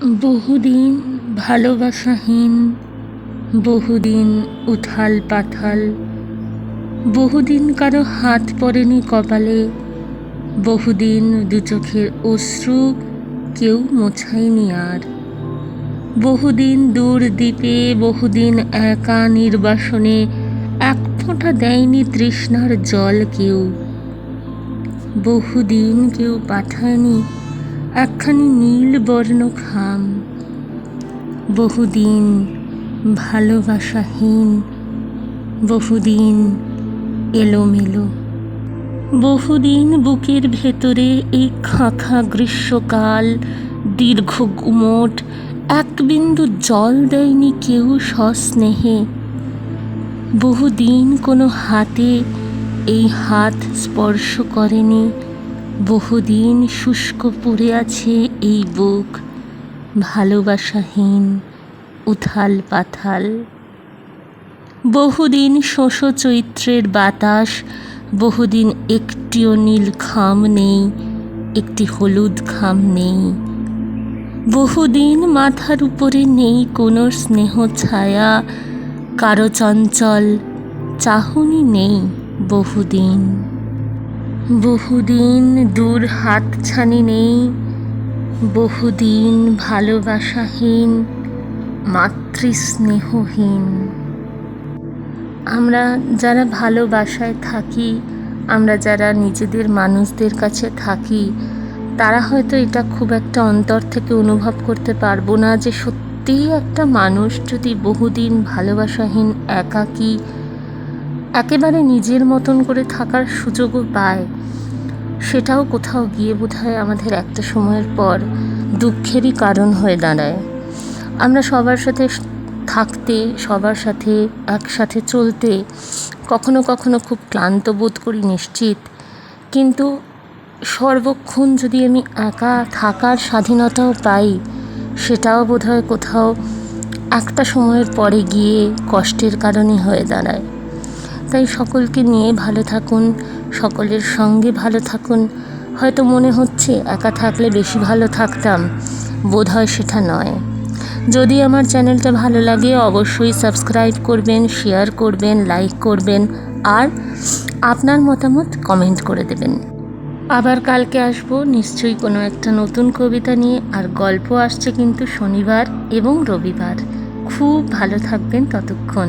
বহুদিন ভালোবাসাহীন, বহুদিন উথাল পাথাল বহুদিন কারও হাত পড়েনি কপালে, বহুদিন দু চোখের অশ্রু কেউ মোছায়নি আর। বহুদিন দূর দ্বীপে, বহুদিন একা নির্বাসনে, এক ফোঁটা দেয়নি তৃষ্ণার জল কেউ। বহুদিন কেউ পাঠায়নি একখানি নীল বর্ণ খাম। বহুদিন ভালোবাসাহীন, বহুদিন এলোমেলো। বহুদিন বুকের ভেতরে এই খাঁখা গ্রীষ্মকাল, দীর্ঘ গুমট, এক বিন্দু জল দেয়নি কেউ সস্নেহে বহুদিন কোনো হাতে এই হাত স্পর্শ করেনি। বহুদিন শুষ্ক পড়ে আছে এই বুক, ভালোবাসাহীন, উথাল পাথাল। বহুদিন শোষ চৈত্রের বাতাস, বহুদিন একটিও নীল খাম নেই, একটি হলুদ খাম নেই। বহুদিন মাথার উপরে নেই কোনো স্নেহ ছায়া, কারও চঞ্চল, চাহনি নেই বহুদিন। বহুদিন দূর হাতছানি নেই, বহুদিন ভালোবাসাহীন, মাতৃস্নেহহীন। আমরা যারা ভালোবাসায় থাকি, আমরা যারা নিজেদের মানুষদের কাছে থাকি, তারা হয়তো এটা খুব একটা অন্তর থেকে অনুভব করতে পারব না যে সত্যিই একটা মানুষ যদি বহুদিন ভালোবাসাহীন, একাকী একেবারে নিজের মতন করে থাকার সুযোগও পায়। সেটাও কোথাও গিয়ে বোধহয় আমাদের একটা সময়ের পর দুঃখেরই কারণ হয়ে দাঁড়ায়। আমরা সবার সাথে থাকতে, সবার সাথে একসাথে চলতে কখনো কখনো খুব ক্লান্ত বোধ করি নিশ্চিত। কিন্তু সর্বক্ষণ যদি আমি একা থাকার স্বাধীনতাও পাই, সেটাও বোধহয় কোথাও একটা সময়ের পরে গিয়ে কষ্টের কারণে হয়ে দাঁড়ায়। তাই সকলকে নিয়ে ভালো থাকুন, সকলের সঙ্গে ভালো থাকুন। হয়তো মনে হচ্ছে একা থাকলে বেশি ভালো থাকতাম বোধ হয় সেটা নয়। যদি আমার চ্যানেলটা ভালো লাগে, অবশ্যই সাবস্ক্রাইব করবেন, শেয়ার করবেন, লাইক করবেন, আর আপনার মতামত কমেন্ট করে দেবেন। আবার কালকে আসব নিশ্চয়ই কোনো একটা নতুন কবিতা নিয়ে, আর গল্প আসছে কিন্তু শনিবার এবং রবিবার। খুব ভালো থাকবেন ততক্ষণ।